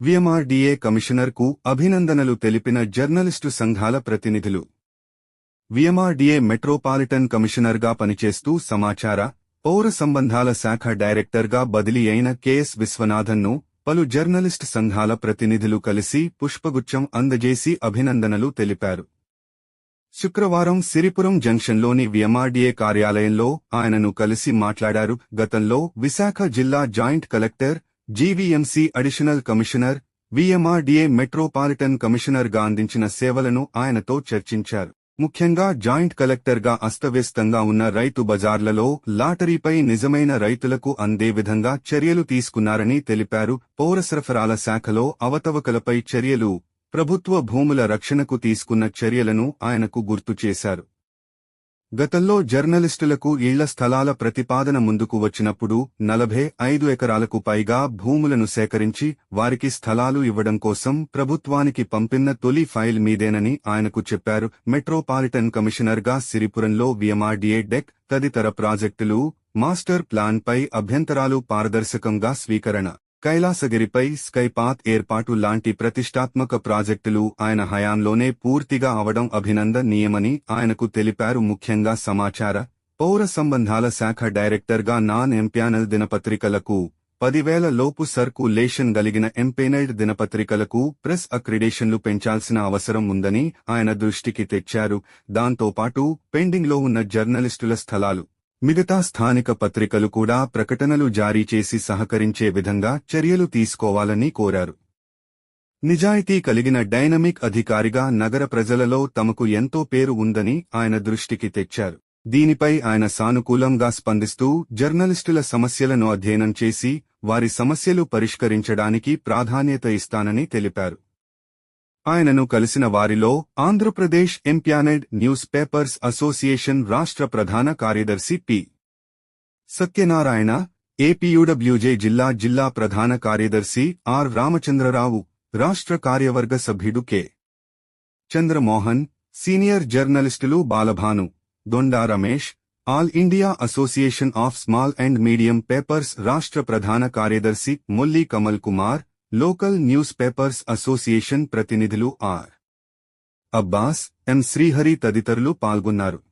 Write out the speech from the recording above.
VMRDA కమిషనర్కు అభినందనలు తెలిపిన journalist సంఘాల ప్రతినిధులు. విఎంఆర్డీఏ మెట్రోపాలిటన్ కమిషనర్గా పనిచేస్తూ సమాచార పౌర సంబంధాల శాఖ డైరెక్టర్గా బదిలీ అయిన కెఎస్ విశ్వనాథన్ను పలు జర్నలిస్ట్ సంఘాల ప్రతినిధులు కలిసి పుష్పగుచ్చం అందజేసి అభినందనలు తెలిపారు. శుక్రవారం సిరిపురం జంక్షన్లోని విఎంఆర్డీఏ కార్యాలయంలో ఆయనను కలిసి మాట్లాడారు. గతంలో విశాఖ జిల్లా joint collector GVMC additional commissioner VMRDA metropolitan కమిషనర్గా అందించిన సేవలను ఆయనతో చర్చించారు. ముఖ్యంగా జాయింట్ కలెక్టర్గా అస్తవ్యస్తంగా ఉన్న రైతు బజార్లలో లాటరీపై నిజమైన రైతులకు అందే విధంగా చర్యలు తీసుకున్నారని తెలిపారు. పౌర సరఫరాల శాఖలో అవతవకలపై చర్యలు ప్రభుత్వ భూముల రక్షణకు తీసుకున్న చర్యలను ఆయనకు గుర్తు చేశారు. గతంలో జర్నలిస్టులకు ఇళ్ళ స్థలాల ప్రతిపాదన ముందుకు వచ్చినప్పుడు నలభై ఐదు ఎకరాలకు పైగా భూములను సేకరించి వారికి స్థలాలు ఇవ్వడం కోసం ప్రభుత్వానికి పంపిన తొలి ఫైల్ మీదేనని ఆయనకు చెప్పారు. మెట్రోపాలిటన్ కమిషనర్గా సిరిపురంలో విఎంఆర్డీఏ డెక్ తదితర ప్రాజెక్టులు మాస్టర్ ప్లాన్పై అభ్యంతరాలు పారదర్శకంగా స్వీకరణ కైలాసగిరిపై స్కైపాత్ ఏర్పాటు లాంటి ప్రతిష్టాత్మక ప్రాజెక్టులు ఆయన హయాంలోనే పూర్తిగా అవడం అభినందనీయమని ఆయనకు తెలిపారు. ముఖ్యంగా సమాచార పౌర సంబంధాల శాఖ డైరెక్టర్గా నాన్ ఎంప్యానల్ దినపత్రికలకు పదివేల లోపు సర్కులేషన్ కలిగిన ఎంపేనల్డ్ దినపత్రికలకు ప్రెస్ అక్రిడేషన్లు పెంచాల్సిన అవసరం ఉందని ఆయన దృష్టికి తెచ్చారు. దాంతోపాటు పెండింగ్లో ఉన్న జర్నలిస్టుల స్థలాలు మిగతా స్థానిక పత్రికలు కూడా ప్రకటనలు జారీ చేసి సహకరించే విధంగా చర్యలు తీసుకోవాలని కోరారు. నిజాయితీ కలిగిన డైనమిక్ అధికారిగా నగర ప్రజలలో తమకు ఎంతో పేరు ఉందని ఆయన దృష్టికి తెచ్చారు. దీనిపై ఆయన సానుకూలంగా స్పందిస్తూ జర్నలిస్టుల సమస్యలను అధ్యయనం చేసి వారి సమస్యలు పరిష్కరించడానికి ప్రాధాన్యత ఇస్తానని తెలిపారు. ఆయనను కలిసిన వారిలో Andhra Pradesh empanelled news papers association రాష్ట్ర ప్రధాన కార్యదర్శి పి. సత్యనారాయణ ఏపీయూడబ్ల్యూజే జిల్లా జిల్లా ప్రధాన కార్యదర్శి ఆర్. రామచంద్రరావు రాష్ట్ర కార్యవర్గ సభ్యుడు కె. చంద్రమోహన్ సీనియర్ జర్నలిస్టులు Balabhanu Donda Ramesh all India association of small and medium papers రాష్ట్ర ప్రధాన కార్యదర్శి Molli Kamal Kumar local news papers association ప్రతినిధులు ఆర్. అబ్బాస్ ఎం. శ్రీహరి తదితరులు పాల్గొన్నారు.